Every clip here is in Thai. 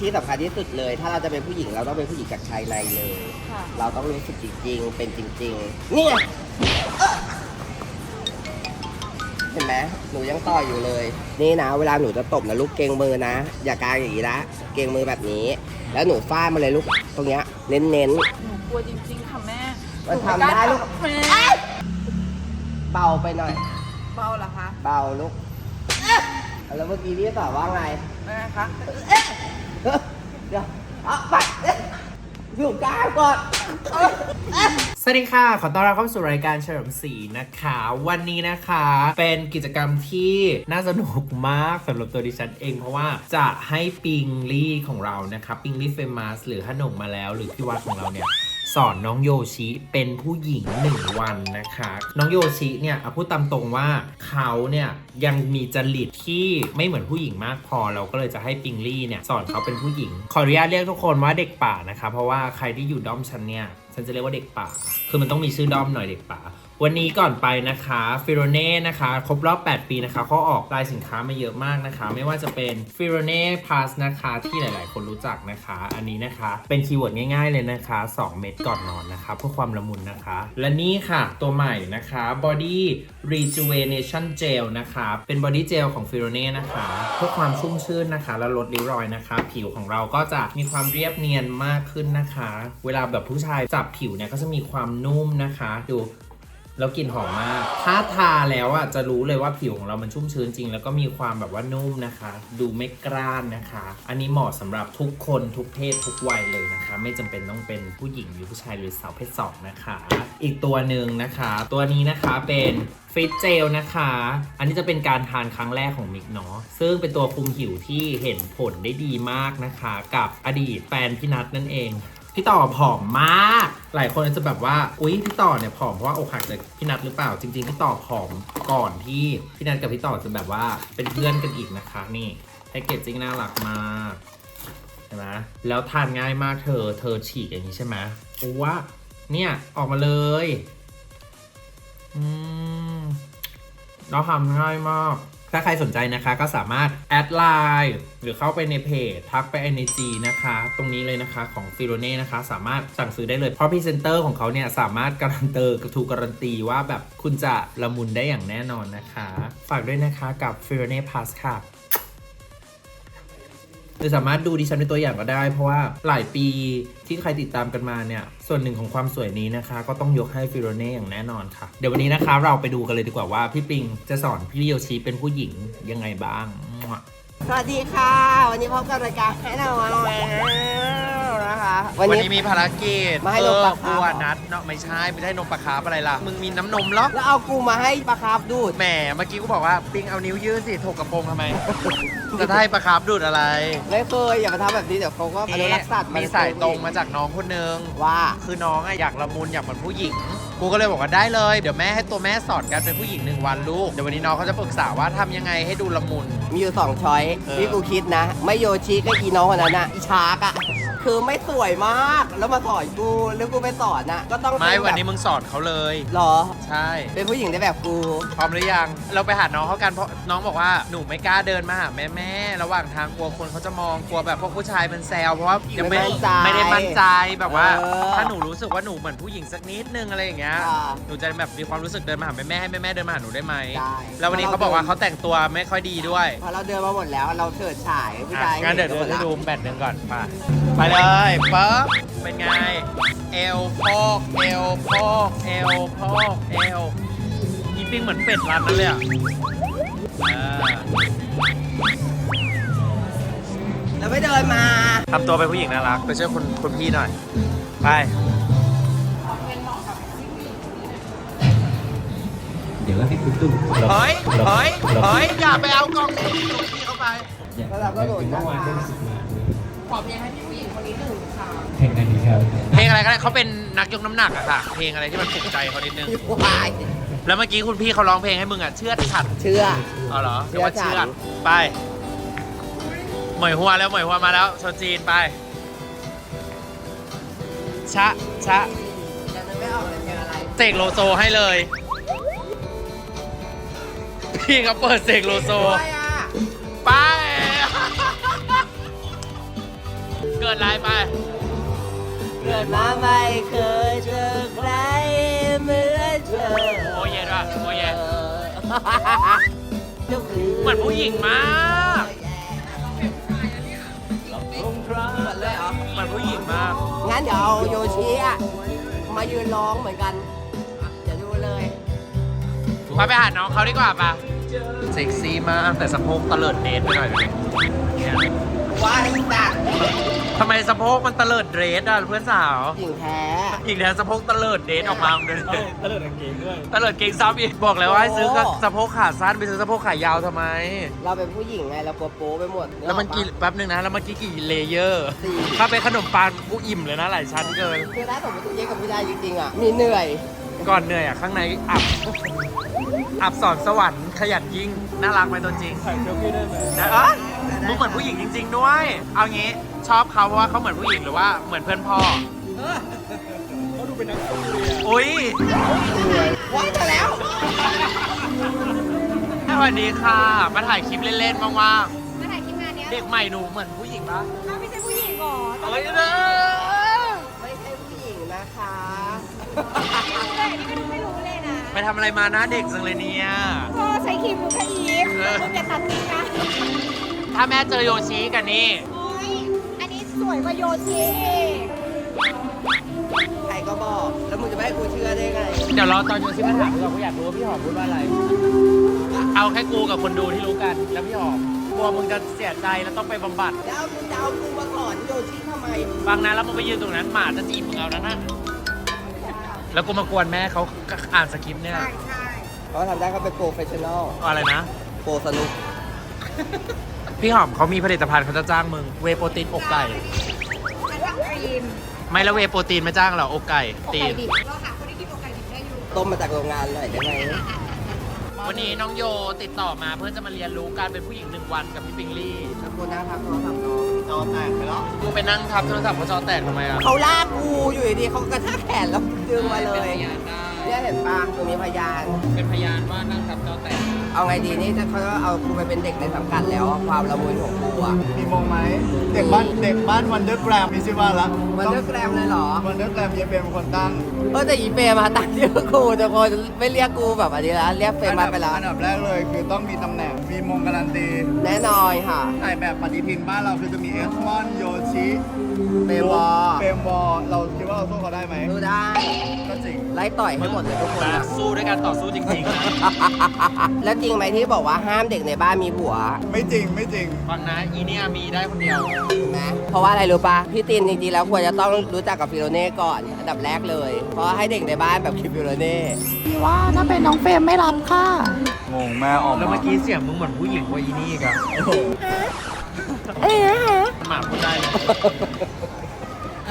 ที่สำคัญที่สุดเลย ถ้าเราจะเป็นผู้หญิงเราต้องเป็นผู้หญิงจากภายในเลย ค่ะ เราต้องรู้สึกจริงๆเป็นจริงๆเนี่ยเอ้อเห็นไหมหนูยังต่ออยู่เลย นี่นะ เวลาหนูจะตบนะลูกเกรงมือนะ อย่ากางอย่างนี้นะเกรงมือแบบนี้ แล้วหนูฟาดมาเลยลูกตรงเนี้ยเน้น หนูกลัวจริงๆค่ะแม่มันทำได้ลูกแม่ๆเบาไปหน่อย เบาเหรอคะเบาลูก แล้วเมื่อกี้พี่ตอบว่าไง แม่คะเดี๋ยวเอาไปอยู่กลางก่อนสวัสดีค่ะ ขอต้อนรับเข้าสู่รายการเฉลิมศรีนะคะ วันนี้นะคะ เป็นกิจกรรมที่น่าสนุกมากสำหรับตัวดิฉันเองเพราะว่าจะให้ปิงลี่ของเรานะคะ ปิงลี่เฟมัสหรือฮนงมาแล้ว หรือพี่วัดของเราเนี่ย สอนน้องโยชิเป็นผู้หญิงหนึ่งวันนะคะ น้องโยชิเนี่ยเอาพูดตามตรงว่าเขาเนี่ยยังมีจริตที่ไม่เหมือนผู้หญิงมากพอเราก็เลยจะให้ปิงลี่เนี่ยสอนเขาเป็นผู้หญิง ขออนุญาตเรียกทุกคนว่าเด็กป่านะคะ เพราะว่าใครที่อยู่ด้อมฉันเนี่ยฉันจะเรียกว่าเด็กป่า คือมันต้องมีชื่อด้อมหน่อยเด็กป่า วันนี้ก่อนไปนะคะฟิโรเน่นะคะครบรอบ 8 ปีนะคะเขาออกลายสินค้ามาเยอะมากนะคะ ไม่ว่าจะเป็นฟิโรเน่พาสนะคะที่หลายๆ คนรู้จักนะคะ อันนี้นะคะเป็นคีย์เวิร์ดง่ายๆเลยนะคะ 2 เม็ดก่อนนอนนะคะ เพื่อความละมุนนะคะ และนี่ค่ะตัวใหม่นะคะ Body Rejuvenation Gel นะคะเป็น Body Gel ของ f i r o n e นะคะเพื่อความชุ่มชื่นนะคะ และลดริ้วรอยนะคะ ผิวของเราก็จะมีความเรียบเนียนมากขึ้นนะคะ เวลาแบบผู้ชายจับผิวเนี่ยก็จะมีความนุ่มนะคะ ดู แล้วกลิ่นหอมมาก ถ้าทาแล้วอะจะรู้เลยว่าผิวของเรามันชุ่มชื้นจริง แล้วก็มีความแบบว่านุ่มนะคะ ดูไม่กร้านนะคะ อันนี้เหมาะสำหรับทุกคนทุกเพศทุกวัยเลยนะคะ ไม่จำเป็นต้องเป็นผู้หญิงหรือผู้ชายหรือสาวเพศสองนะคะ อีกตัวหนึ่งนะคะ ตัวนี้นะคะเป็นฟิตเจลนะคะ อันนี้จะเป็นการทานครั้งแรกของมิกเนาะ ซึ่งเป็นตัวคุมผิวที่เห็นผลได้ดีมากนะคะ กับอดีตแฟนพี่นัทนั่นเอง พี่ต่อผอมมาก หลายคนอาจจะแบบว่า อุ๊ย พี่ต่อเนี่ยผอมเพราะว่าอกหักจากพี่นัทหรือเปล่า จริง ๆ พี่ต่อผอมก่อนที่พี่นัทกับพี่ต่อจะแบบว่าเป็นเพื่อนกันอีกนะคะ นี่แพ็กเกจจิ้งน่ารักมากเห็นไหมแล้วทานง่ายมากเธอ เธอฉีกอย่างนี้ใช่ไหมกูว่า เนี่ย ออกมาเลย อืมเราทำง่ายมาก ถ้าใครสนใจนะคะก็สามารถแอดไลน์หรือเข้าไปในเพจ ทักไปในจีนะคะ ตรงนี้เลยนะคะของฟิโรเน่นะคะ สามารถสั่งซื้อได้เลย เพราะพรีเซนเตอร์ของเขาเนี่ย สามารถการันเตอร์ถูกการันตีว่าแบบคุณจะละมุนได้อย่างแน่นอนนะคะ ฝากด้วยนะคะกับฟิโรเน่พาสค่ะ หรือสามารถดูดิฉันเป็นตัวอย่างก็ได้ เพราะว่าหลายปีที่ใครติดตามกันมาเนี่ย ส่วนหนึ่งของความสวยนี้นะคะ ก็ต้องยกให้ฟิโรเน่อย่างแน่นอนค่ะ เดี๋ยววันนี้นะคะเราไปดูกันเลยดีกว่าว่าพี่ปิงจะสอนพี่โยชิเป็นผู้หญิงยังไงบ้าง สวัสดีค่ะ วันนี้พบกับรายการให้เราแล้ วนะคะวันนี้มีภารกิจมาให้นมปลาคาร์ฟ เออกูอะนัดเนาะไม่ใช่ไม่ใช่นมปลาคาร์ฟอะไรล่ะ มึงมีน้ำนมเหรอแล้วเอากูมาให้ปลาคาร์ฟดูด แหมเมื่อกี้กูบอกว่าปิงเอานิ้วยื่นสิถกกระโปรงทำไม จะให้ปลาคาร์ฟดูดอะไรไม่เคยอย่ามาทำแบบนี้เดี๋ยวเขาก็อนุรักษ์สัตว์มีสายตรงมาจากน้องคนนึง ว่า คือน้องอะอยากละมุนอยากเหมือนผู้หญิง กูก็เลยบอกว่าได้เลย เดี๋ยวแม่ให้ตัวแม่สอนการเป็นผู้หญิงหนึ่งวันลูก เดี๋ยววันนี้น้องเขาจะปรึกษาว่าทำยังไงให้ดูละมุน มีอยู่สองช้อยเออ ที่กูคิดนะ ไม่โยชิก็อีน้องคนนั้นอะอีชาร์กอะ คือไม่สวยมาก แล้วมาสอนกูแล้วกูไปสอนอะก็ต้องไม่เป็วันแบบนี้มึงสอนเขาเลย หรอ ใช่ เป็นผู้หญิงได้แบบกู พร้อมหรือยัง เราไปหาน้องเขากันเพราะน้องบอกว่าหนูไม่กล้าเดินมาหาแม่แม่ๆระหว่างทางกลัวคนเขาจะมองกลัวแบบพวกผู้ชายเป็นแซวเพราะว่ายังไม่ไม่มั่นใจไม่ได้มั่นใจแบบว่า เออถ้าหนูรู้สึกว่าหนูเหมือนผู้หญิงสักนิดนึงอะไรอย่างเงี้ยอ่าหนูจะแบบมีความรู้สึกเดินมาหาแม่แม่ๆให้แม่แม่ๆเดินมาหาหนูได้ไหมได้ แล้ววันนี้เขาบอกว่าเขาแต่งตัวไม่ค่อยดีด้วยพอเราเดินมาหมดแล้วเราเฉิดฉายผู้อะชายงั้นเดี๋ยวห็เดี๋ยวกัจะหมดูละแบตหนึ่งก่อนไปไปเลยปั๊บเป็นไง เอวโพกเอวโพกเอวโพกเอวอีปิ้งเหมือนเป็ดรันนั่นเลยอะอ่าแล้วไม่เดินมา ทำตัวเป็นผู้หญิงน่ารัก ไปช่วยคุณคุณพี่หน่อย ไป เดี๋ยวพี่ตุ้มตุ้มเฮ้ยเฮ้ยเฮ้ยอย่าไปเอากล่องของพี่เข้าไปแล้วเราก็โดดน้ำมา ขอเพลงให้พี่วิ คนนี้หนึ่งค่ะเพลงไหนดีครับเพลงอะไรก็ได้เขาเป็นนักยกน้ำหนักอะค่ะ เพลงอะไรที่มันปลุกใจเขานิดนึง วายแล้วเมื่อกี้คุณพี่เขาร้องเพลงให้มึงอะเชื่อดฉัดเชื่ออ๋อเหรอเชื่เรียอกว่าฉัเชื่นอดไปเหมยหัวแล้วเหมยหัวมาแล้วชาวจีนไป ชะ ชะยังนึกไม่ออกเลยเพลงอะไรเสกโลโซให้เลย พี่เขาเปิดเสกโลโซด้วยอะ กิดอะไรไป เกิดมาไม่เคยเจอใครเหมือนเธอโอ้เย็นว่ะโอ้เย็น ทุกคืนเหมือนผู้หญิงมากเหมือนเลยเหรอเหมือนผู้หญิงมาก งั้นเดี๋ยวเอาโยชิอะมายืนร้องเหมือนกันเดี๋ยวดูเลย ไปไปหาน้องเขาดีกว่าปะเซ็กซี่มากแต่สะโพกตะเลิดเดทไปหน่อยเลยเนี่ยว้ายจัก ทำไมสะโพกมันตะเลิดเดทอะเพื่อนสาวหญิงแท้อีกแล้วสะโพกตะเลิดเดทออกมาเดินตะเลิดกางเกงด้วยตะเลิดเกงซ้ำอีกบอกแล้วว่าให้ซื้อกับสะโพกขาสั้นไปซื้อสะโพกขายาวทำไม เราเป็นผู้หญิงไงเรากลัวโป๊ไปหมดแล้วมันกี่กออแป๊บนึงนะแล้วเมื่อกี้กี่เลเยอร์ สี่ ถ้าเป็นขนมปังกูอิ่มเลยนะหลายชั้นเกิน คือถ้าสมมติตัวเย็กับผู้ชายจริงๆอะ มีเหนื่อย ก่อนเหนื่อยอะข้างในอับ อับสอนสวรรค์ขยันยิ่งน่ารักไหมตัวจริงถ่ายเซลฟี่ได้ไหมนะเอ้ยมึงเหมือนผู้หญิงจริง ๆ ด้วย เอางี้ ชอบเขาเพราะว่าเขาเหมือนผู้หญิงหรือว่าเหมือนเพื่อนพ่อเขาดูเป็นนักสู้เลยอุ้ยว้ายแต่แล้วสวัสดีค่ะ มาถ่ายคลิปเล่นๆว่างมาถ่ายคลิปงานเนี้ยๆเด็กใหม่หนูเหมือนผู้หญิงปะอ้าวไม่ใช่ผู้หญิงเหรอเอ้ยเด้อไม่ใช่ผู้หญิงนะคะเลยอันนี้ก็ดูไม่รู้เลยนะไปทำอะไรมาหน้าเด็กจังเลยเนี่ย ก็ใช้ครีมลูกกระอีฟเออมึงอย่าตัดทิ้งนะถ้าแม่เจอโยชิกันนี่โอ้ยอันนี้ สวยกว่าโยชิใครก็บอก แล้วมึงจะไม่ให้กูเชื่อได้ไง เดี๋ยวรอตอนโยชิมาถามดีกว่ากูอยากรู้ว่าพี่หอมพูดว่าอะไร เอาแค่กูกับคนดูที่รู้กัน แล้วพี่หอมกลัวมึงจะเสียใจแล้วต้องไปบำบัด แล้วมึงจะเอากูมาก่อนโยชิทำไมบางนะแล้วมึงไปยืนตรงนั้นหมาจะจีบมึงเอานะนะแล้วกูมากวนแม่เขาอ่านสคริปต์เนี่ย ใช่ใช่เขาทำได้เขาเป็นโปรเฟชชั่นอล อะไรนะ โปรสนุก พี่หอมเขามีผลิตภัณฑ์เขาจะจ้างมึง เวย์โปรตีนอกไก่ฉันทำครีมไม่แล้วเวย์โปรตีนไม่จ้างเหรออกไก่อกตีไก่นดิบเราหาคนที่กินอกไก่ดิบได้อยู่ต้มมาจากโรงงานหน่อยได้ไหมวันนี้น้องโยติดต่อมาเพื่อจะมาเรียนรู้การเป็นผู้หญิงหนึ่งวันกับพี่ปิงลี่แล้วกูนั่งทับโทรศัพท์น้องจอแตกไปแล้วกูไปนั่งทับโทรศัพท์เขาจอแตกทำไมอะเขาลากกูอยู่ดีๆเขากระชากแขนแล้วดึงมาเลย เนี่ยเห็นปะกูมีพยาน เป็นพยานว่านั่งทับจอแตกเอาไงดีนี่จะเขาจะเอากูไปเป็นเด็กในสังกัดแล้วอะความละมุนของกูอะมีโมงไหมเด็กบ้านเด็กบ้านวันเดอร์แกรมมีชื่อว่าละมันเลือกแกรมเลยเหรอ วันเดอร์แกรมเยเปนเป็นคนตั้งเออแต่อีเปรมาตั้งชื่อกูแต่คนไม่เรียกกูแบบอันนี้แล้วเรียกเฟรมมาไปแล้วอันดับแรกเลยคือต้องมีตำแหน่งมีมงการันตีแน่นอนค่ะ ถ่ายแบบปฏิทินบ้านเราคือจะมีเอสมอนโยชิ เปรมวอเปรมวอลเราคิดว่าเราสู้เขาได้ไหมดูได้ ก็จริง ไล่ต่อยให้หมดเลยทุกคนมาอะสู้ด้วยการต่อสู้จริงๆนะแล้วจริงไหมที่บอกว่าห้ามเด็กในบ้านมีผัวไม่จริงไม่จริง ฟังนะอีเนี่ยมีได้คนเดียวถูกไหมเพราะว่าอะไรรู้ปะพี่ตินจริงๆแล้วควรจะต้องรู้จักกับฟิโลเน่ก่อนอันดับแรกเลย เพราะให้เด็กในบ้านแบบคิดฟิโลเน่ว่าถ้าเป็นน้องเฟรมไม่รับค่ะงงแม่ออกแล้วมาเมื่อกี้เสียงมึงเหมือนผู้หญิงกว่าอีนี่อีกันห มาพูดได้เลย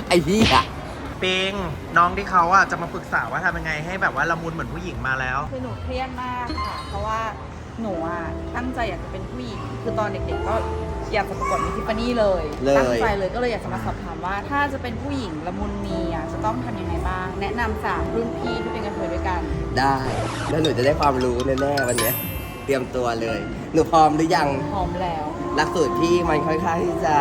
ไอ้พี่อะปิงน้องที่เขาอะจะมาปรึกษาว่าทำยังไงให้แบบว่าละมุนเหมือนผู้หญิงมาแล้ว คือหนูเครียดมากค่ะ เพราะว่าหนูอะตั้งใจอยากจะเป็นผู้หญิง คือตอนเด็กๆก็อยากจะประกวดมิสทิฟฟานี่เลย ตั้งใจเลยก็เลยอยากจะมาสอบถามว่า ถ้าจะเป็นผู้หญิงละมุนมีอะจะต้องทำยังไงบ้าง แนะนำสามรุ่นพี่ที่เป็นกันเทยด้วยกัน ได้ แล้วหนูจะได้ความรู้แน่ๆวันเนี้ยเตรียมตัวเลย หนูพร้อมหรือยัง พร้อมแล้ว หลักสูตรพี่มันค่อนข้างที่จะ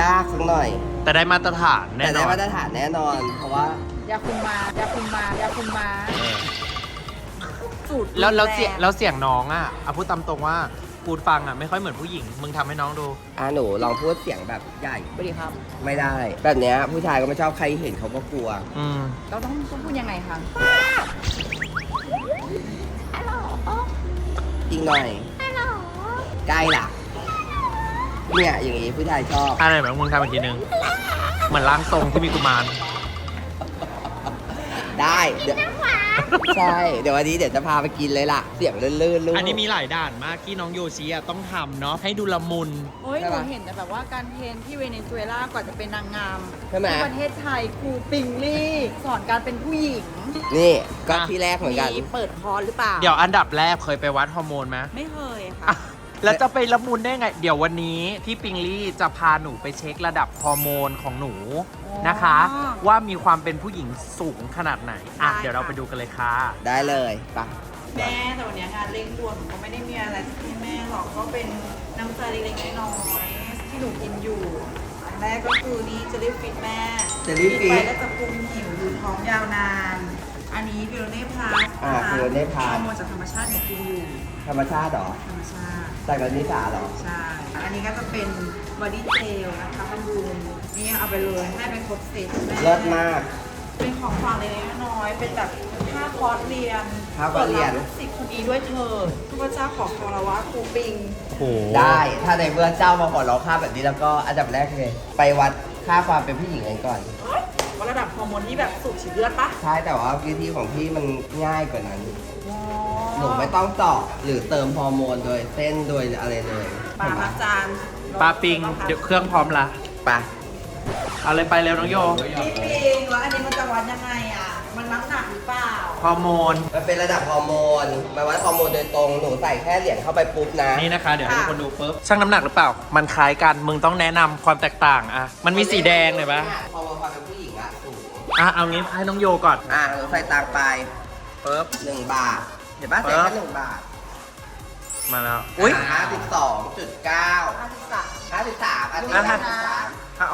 ยากสักหน่อย แต่ได้มาตรฐานแน่แต่นได้อนมาตรฐานแน่นอน เพราะว่า ยาคุมมายาคุมมายาคุมมาสูตรแล้วแล้วรุนรงเสียงแล้วเสียงน้องอะเอาพูดตามตรงว่ากูดฟังอะไม่ค่อยเหมือนผู้หญิง มึงทำให้น้องดู อะหนูลองพูดเสียงแบบใหญ่สวัสดีครับ ไม่ได้ แบบเนี้ยผู้ชายก็ไม่ชอบใครเห็นเขาก็กลัว อืม เราต้องต้องพูดยังไงคะอีกหน่อย ใกล้ล่ะ เนี่ยอย่างงี้ผู้ชายชอบ อะไรแบบมึงทำอีกทีนึง เหมือนร่างทรงที่มีกุมาร ได้เดี๋ยวใช่ เดี๋ยววันนี้เดี๋ยวจะพาไปกินเลยล่ะ เสียงลื่นๆลูก อันนี้มีหลายด่านมากที่น้องโยชิอะต้องทำเนาะให้ดูละมุน โอ้ยใช่หนูปะเห็นแต่แบบว่าการเทรนที่เวเนซุเอลาก่อนจะเป็นนางงามใช่ไหม ที่ประเทศไทยครูปิงลี่สอนการเป็นผู้หญิงนี่ก็อะ ที่แรกเหมือนกัน มีเปิดคอร์สหรือเปล่า เดี๋ยวอันดับแรกเคยไปวัดฮอร์โมนไหม ไม่เคยค่ะอะ แล้วจะไปละมุนได้ไง เดี๋ยววันนี้พี่ปิงลี่จะพาหนูไปเช็คระดับฮอร์โมนของหนูอ๋อนะคะ ว่ามีความเป็นผู้หญิงสูงขนาดไหนอะได้เดี๋ยวเราค่ะ ไปดูกันเลยค่ะ ได้เลยไปะแม่แต่วันนี้งานเร่งด่วนหนูก็ไม่ได้มีอะไรจะให้แม่หรอกก็เป็นน้ำใจเล็กๆน้อยๆที่หนูกินอยู่แรกก็คือนี่จะรีบฟิตแม่ Jelly Fit ไปก็จะพุงหิวอยู่ท้องยาวนาน อันนี้ฟิโลเน่พลัสอ่า Fiorone Plus ฮอร์โมนจากธรรมชาติเนี่ยกินอยู่ ธรรมชาติเหรอธรรมชาติแต่กับนิสาเหรอ ใช่อันนี้ก็จะเป็นบอดี้เจลนะคะบำรุงนี่เอาไปเลยให้เป็นครบเซตแม่เลิศมาก เป็นของฝากเล็กๆน้อยๆเป็นแบบค่าคอร์สเรียนค่าคอร์สเรียนสิบคนดีด้วยเธอทุกเจ้าขอคารวะครูปิง โอ้โหได้ถ้าในเมื่อเจ้ามาขอร้องค่าแบบนี้แล้วก็อันดับแรกเลย ไปวัดค่าความเป็นผู้หญิงกันก่อน ว่าระดับฮอร์โมนที่แบบสูบฉีดเลือดปะใช่แต่ว่าวิธีของพี่มันง่ายกว่านั้นห นูไม่ต้องเจาะหรือเติมฮอร์โมนโดยเส้นโดยอะไรเลยปลาละจานปลาปิงเดี๋ยวเครื่องพร้อมละไปเอาเลยไปเร็วน้องโยพี่ปิงแล้วอันนี้มันจะวัดยังไงอะ มันน้ำหนักหรือเปล่า ฮอร์โมน มันเป็นระดับฮอร์โมนมาวัดฮอร์โมนโดยตรงหนูใส่แค่เหรียญเข้าไปปุ๊บนะนี่นะคะ เดี๋ยวให้ทุกคนดูปุ๊บช่างน้ำหนักหรือเปล่า มันคล้ายกันมึงต้องแนะนำความแตกต่างอะมันมีสีแดงเลยปะฮอร์โมนความเป็นผู้หญิงอะสูงอะเอางี้ให้น้องโยก่อน อะหนูใส่ตังค์ไปปุ๊บหนึ่งบาท เห็นปะเอใส่อแค่หนึ่งบาทมาแล้วอุ้ยห้าสิบสองจุดเก้าห้าสิบสามห้าสิบสามอันนี้อะห้าสิบสาม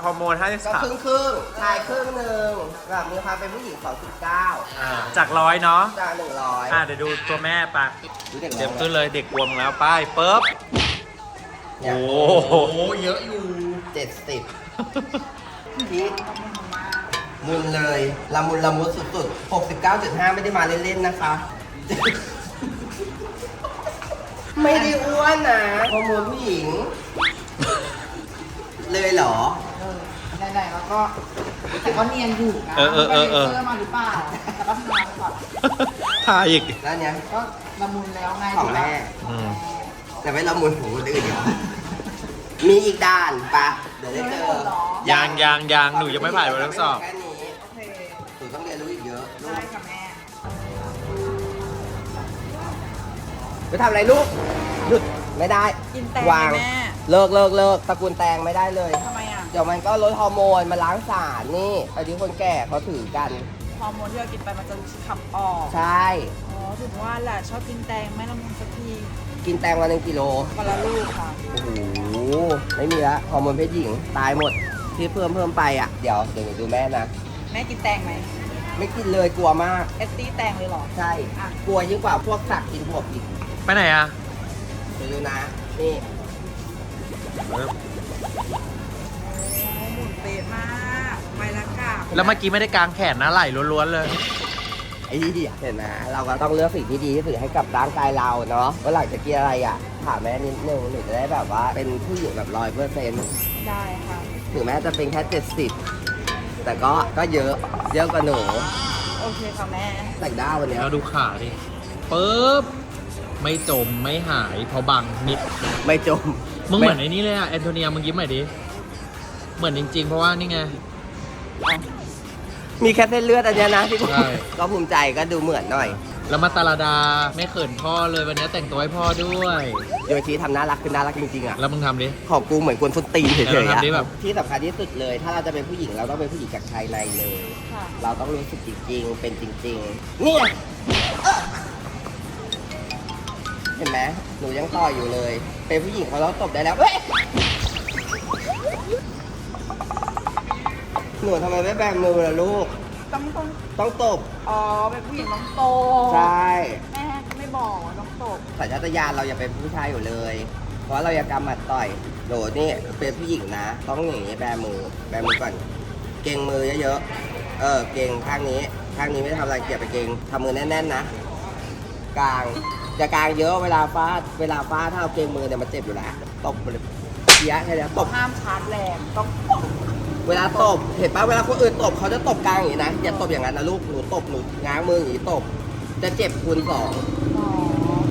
ฮอร์โมนก็53ครึ่งครึ่งๆชายครึ่งหนึ่งแบบมีความเป็นผู้หญิงสองจุดเก้าอ่าจากร้อยเนาะจากหนึ่งร้อยอะเดี๋ยวดูตัวแม่ไปะดูเด็กเตรียมขึ้นเลยเด็กบวมแล้วไปปุ๊บเนี่ยโอ้โหเยอะอยู่เจ็ดสิบพีคมุนเลยละมุนละมุดสุดๆหกสิบเก้าจุดห้าไม่ได้มาเล่นๆนะคะ ไม่ได้อ้วนนะฮอร์โมนผู้หญิง เลยเหรอ เออไหนๆแล้วก็แต่ก็เนียนอยู่นะเออเออเออเออไปลยร์มาหรือเปล่าแต่ก็ทำงานไปก่อนทาอีก แล้วเนี้ย ก็ละมุนแล้วไงของแม่ อืม แต่ไม่ละมุนหูคนอื่นเดี๋ยวมีอีกด้านปะเดี๋ยวได้เจอยางยางยางหนูยังไม่ผ่านวันทดสอบ แค่นี้ ไปทำอะไรลูก หยุดไม่ได้กินแตงวางไหมแม่เลิกเลิกเลิกตระกูลแตงไม่ได้เลย ทำไมอะ เดี๋ยวมันก็ลดฮอร์โมนมาล้างสารนี่อันนี้คนแก่เขาถือกัน ฮอร์โมนที่เรากินไปมันจะขับออก ใช่ อ๋อถึงว่าแหละชอบกินแตงไม่ละมุนสักทีกินแตงวันหนึ่งกิโล วันละลูกค่ะ โอ้โห ไม่มีละฮอร์โมนเพศหญิง ตายหมด ที่เพิ่มเพิ่มไปอะ เดี๋ยวเดี๋ยวหนูดูแม่นะ แม่กินแตงไหมไม่กินเลยกลัวมาก เอสตี้แตงเลยเหรอ ใช่อะกลัวยิ่งกว่าพวกสัตว์กินพวกอีก ไปไหนอะเดี๋ยวดูนะ นี่ปึ๊บโอ้หมุนเป๊ะมากไปละกะแล้วเมื่อกี้ไม่ได้กางแขนนะไหล่ล้วนๆเลยไอ้เหี้ยเห็นไหมเราก็ต้องเลือกสิ่งที่ดีที่สุดให้กับร่างกายเราเนาะว่าหลังจากกินอะไรอะถามแม่นิดนึงหนูจะได้แบบว่าเป็นผู้หญิงแบบร้อยเปอร์เซ็นต์ได้ค่ะถึงแม้จะเป็นแค่เจ็ดสิบแต่ก็ก็เยอะเยอะกว่าหนู โอเคค่ะแม่แต่งด้าวันเนี้ยแล้วดูขาดิปึ๊บ ไม่จมไม่หายเพราะบังมิดไม่จมมึงเหมือนไอ้นี่เลยอะแอนโทเนียมึงยิ้มหน่อยดิ เหมือนจริง ๆ เพราะว่านี่ไง มีแค่เส้นเลือดอันเนี้ยนะที่กูใช่ ก็ภูมิใจก็ดูเหมือนหน่อย แล้วมาตาลาดาไม่เขินพ่อเลยวันนี้แต่งตัวให้พ่อด้วย โยชิทำน่ารักคือน่ารักจริงๆอะ แล้วมึงทำดิ ของกูเหมือนกวนส้นตีนเฉยเออๆอะทำดิแบบ ที่สำคัญที่สุดเลย ถ้าเราจะเป็นผู้หญิงเราต้องเป็นผู้หญิงจากภายในเลย ค่ะ เราต้องรู้สึกจริงๆ เป็นจริงๆ เนี่ยเอ้อ เห็นไหมหนูยังต่อยอยู่เลย เป็นผู้หญิงเขาแล้วตบได้แล้วเฮ้ยหนูทำไมไม่แบมือล่ะลูก ต้องต้องต้องตบ อ๋อเป็นผู้หญิงต้องโตใช่แม่ไม่บอกว่าต้องโตสัญชาตญาณเราอย่าเป็นผู้ชายอยู่เลย เพราะเราอย่ากำหมัดต่อยโหลนี่เป็นผู้หญิงนะ ต้องอย่างนี้แบมือ แบมือก่อน เก่งมือเยอะๆ เออ เก่งข้างนี้ ข้างนี้ไม่ทำอะไรเกี่ยวไปเก่งทำมือแน่นๆนะ กลาง จะกลางเยอะเวลาฟาดเวลาฟาดถ้าเอาเก่งมือเนี่ยมันเจ็บอยู่แล้วตบไปเลยเสียแค่นี้ตบ ห้ามชาร์จแรงต้องเวลาตบเห็นปะเวลาคนอื่นตบเขาจะตบกลางอย่างนี้นะอย่าตบอย่างนั้นนะลูกหนูตบหนูง้างมืออย่างนี้ตบ จะเจ็บคูณสองอ๋อ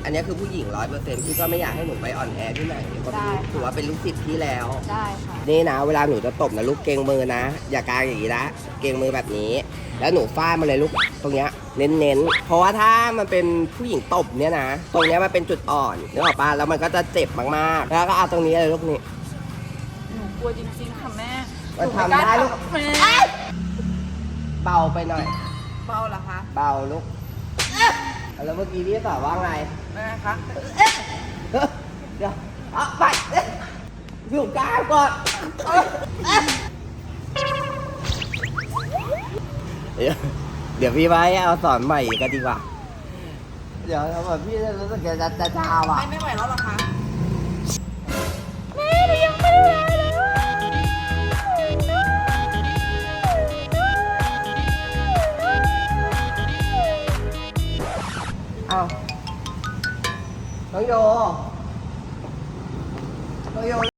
อันนี้คือผู้หญิงร้อยเปอร์เซ็นต์ที่ก็ไม่อยากให้หนูไปอ่อนแอที่ไหนก็ได้ค่ะถือว่าเป็นลูกศิษย์ที่แล้ว ได้ค่ะ นี่นะ เวลาหนูจะตบนะลูกเกรงมือนะ อย่ากางอย่างนี้นะเกรงมือแบบนี้ แล้วหนูฟาดมาเลยลูกตรงเนี้ย เน้นๆ เพราะว่าถ้ามันเป็นผู้หญิงตบเนี่ยนะ ตรงเนี้ยมันเป็นจุดอ่อนนึกออกปะแล้วมันก็จะเจ็บมากๆ แล้วก็เอาตรงนี้เลยลูกนี่ หนูกลัวจริงๆค่ะแม่มันทำได้ลูกแม่เบาไปหน่อย เบาเหรอคะเบาลูก แล้วเมื่อกี้พี่สอนว่าไง แม่คะเดี๋ยวเอาไปอยู่กลางก่อนเดี๋ยว เดี๋ยวพี่ไว้เอาสอนใหม่กันดีกว่า เดี๋ยวทำแบบพี่รู้สึกจะจะจ้าว่ะ ไม่ไหวแล้วหรอคะเอาน้องโยน้องโย